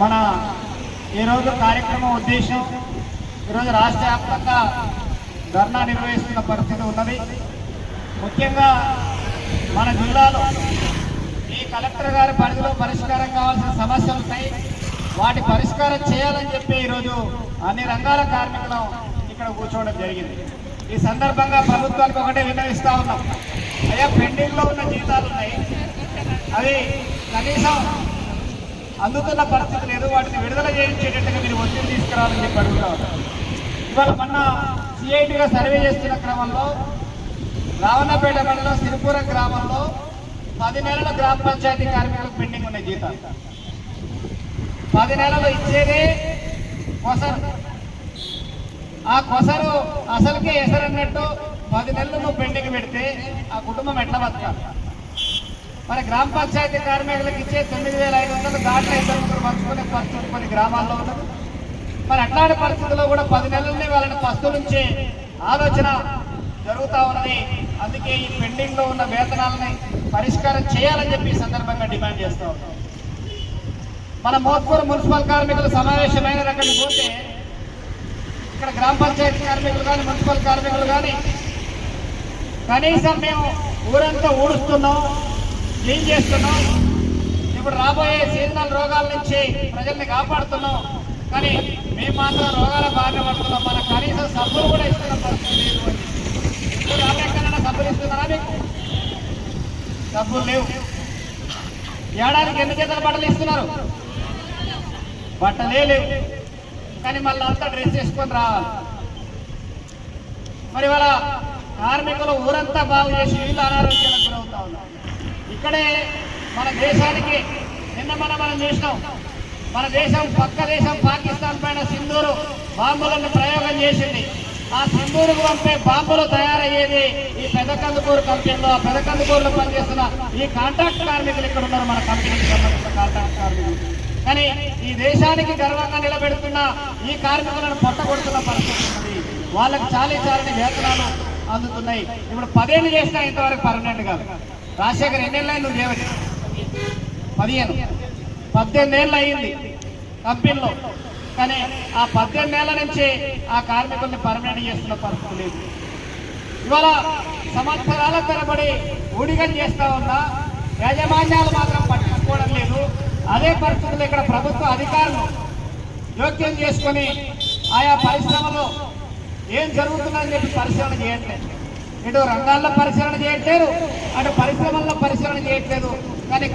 మన ఈరోజు కార్యక్రమం ఉద్దేశం ఈరోజు రాష్ట్ర వ్యాప్తంగా ధర్నా నిర్వహిస్తున్న పరిస్థితి ఉన్నది. ముఖ్యంగా మన జిల్లాలో ఈ కలెక్టర్ గారి పరిధిలో పరిష్కారం కావాల్సిన సమస్యలు ఉన్నాయి వాటి పరిష్కారం చేయాలని చెప్పి ఈరోజు అన్ని రంగాల కార్మికులు ఇక్కడ కూర్చోవడం జరిగింది. ఈ సందర్భంగా ప్రభుత్వానికి ఒకటే విన్నవిస్తా ఉన్నాం. అయ్యా పెండింగ్లో ఉన్న జీతాలు ఉన్నాయి. అవి కనీసం అందుతున్న పరిస్థితి లేదు వాటిని విడుదల చేయించేటట్టుగా మీరు ఒత్తిడి తీసుకురావాలని చెప్పి అడుగుతా ఇవాళ మొన్న సిఐటిగా సర్వే చేస్తున్న క్రమంలో రావణపేట మండలం సిరిపురం గ్రామంలో పది నెలల గ్రామ పంచాయతీ కార్మికులకు పెండింగ్ ఉన్నాయి జీతాలు. పది నెలలు ఇచ్చేదే కొసరు. ఆ కొసరు అసలుకే ఎసరన్నట్టు పది నెలలు నువ్వు పెండింగ్ పెడితే ఆ కుటుంబం ఎట్లా బతకాలి? మరి గ్రామ పంచాయతీ కార్మికులకు ఇచ్చే తొమ్మిది వేల ఐదు వందలు దాంట్లో ఇద్దరు ముగ్గురు పంచుకునే పరిస్థితి కొన్ని గ్రామాల్లో ఉన్నది. మరి అట్లాంటి పరిస్థితుల్లో కూడా పది నెలలని వాళ్ళని పస్తు నుంచి ఆలోచన జరుగుతూ ఉన్నది. అందుకే ఈ పెండింగ్లో ఉన్న వేతనాలని పరిష్కారం చేయాలని చెప్పి ఈ సందర్భంగా డిమాండ్ చేస్తూ ఉన్నాం. మన మోత్పూర్ మున్సిపల్ కార్మికులు సమావేశమైన అక్కడికి పోతే ఇక్కడ గ్రామ పంచాయతీ కార్మికులు కానీ మున్సిపల్ కార్మికులు కానీ కనీసం మేము ఊరంతా ఊడుస్తున్నాం. క్లీన్ చేస్తున్నాం ఇప్పుడు రాబోయే సీజనల్ రోగాల నుంచి ప్రజల్ని కాపాడుతున్నాం. కానీ మేము మాత్రం రోగాల బారిన పడుతున్నాం. మన కనీసం సబ్బులు కూడా ఇస్తున్న పరిస్థితి లేదు. ఇప్పుడు ఆమె సబ్బులు ఇస్తున్నారా మీకు? సబ్బులు లేవు. ఏడాదికి ఎన్ని చేతల బట్టలు ఇస్తున్నారు? బట్టలే లేవు. కానీ మళ్ళీ అంతా డ్రెస్ చేసుకొని రావాలి. మరి వాళ్ళ కార్మికులు ఊరంతా బాగు చేసి వీళ్ళు అనారోగ్యాలకు ఇక్కడే మన దేశానికి నిన్న మనం మనం చూసినాం. మన దేశం పక్క దేశం పాకిస్తాన్ పైన సింధూరు బాంబులను ప్రయోగం చేసింది. ఆ సింధూరుకు పంపే బాంబులు తయారయ్యేది ఈ పెదకందుకూరు కంపెనీలో. ఆ పెదకందుకూరులో పనిచేస్తున్న ఈ కాంట్రాక్ట్ కార్మికులు ఇక్కడ ఉన్నారు మన కంపెనీకి సంబంధించిన కాంట్రాక్ట్ కార్మికులు. కానీ ఈ దేశానికి గర్వంగా నిలబెడుతున్న ఈ కార్మికులను పొట్టగొడుతున్న పరిస్థితి ఉంది వాళ్ళకి చాలీ చాలని వేతనాలు అందుతున్నాయి. ఇప్పుడు పదేళ్ళు చేసినా ఇంతవరకు పర్మనెంట్ కాదు. రాజశేఖర్ ఎన్నేళ్ళు నువ్వు చేయవచ్చు పదిహేను. పద్దెనిమిది అయింది కంపెనీలో. కానీ ఆ పద్దెనిమిది ఏళ్ళ నుంచి ఆ కార్మికుల్ని పర్మనెంట్ చేస్తున్న పరిస్థితి లేదు. ఇవాళ సంవత్సరాల తరబడి ఊడిగం చేస్తా ఉన్నా యాజమాన్యాలు మాత్రం పట్టించుకోవడం లేదు. అదే పరిస్థితుల్లో ఇక్కడ ప్రభుత్వ అధికారులు జోక్యం చేసుకొని ఆయా పరిశ్రమలో ఏం జరుగుతుందని చెప్పి పరిశీలన చేయట్లేదు. ఇటు రంగాల్లో పరిశీలన చేయట్లేదు అటు పరిశ్రమల్లో పరిశీలన చేయట్లేదు. కానీ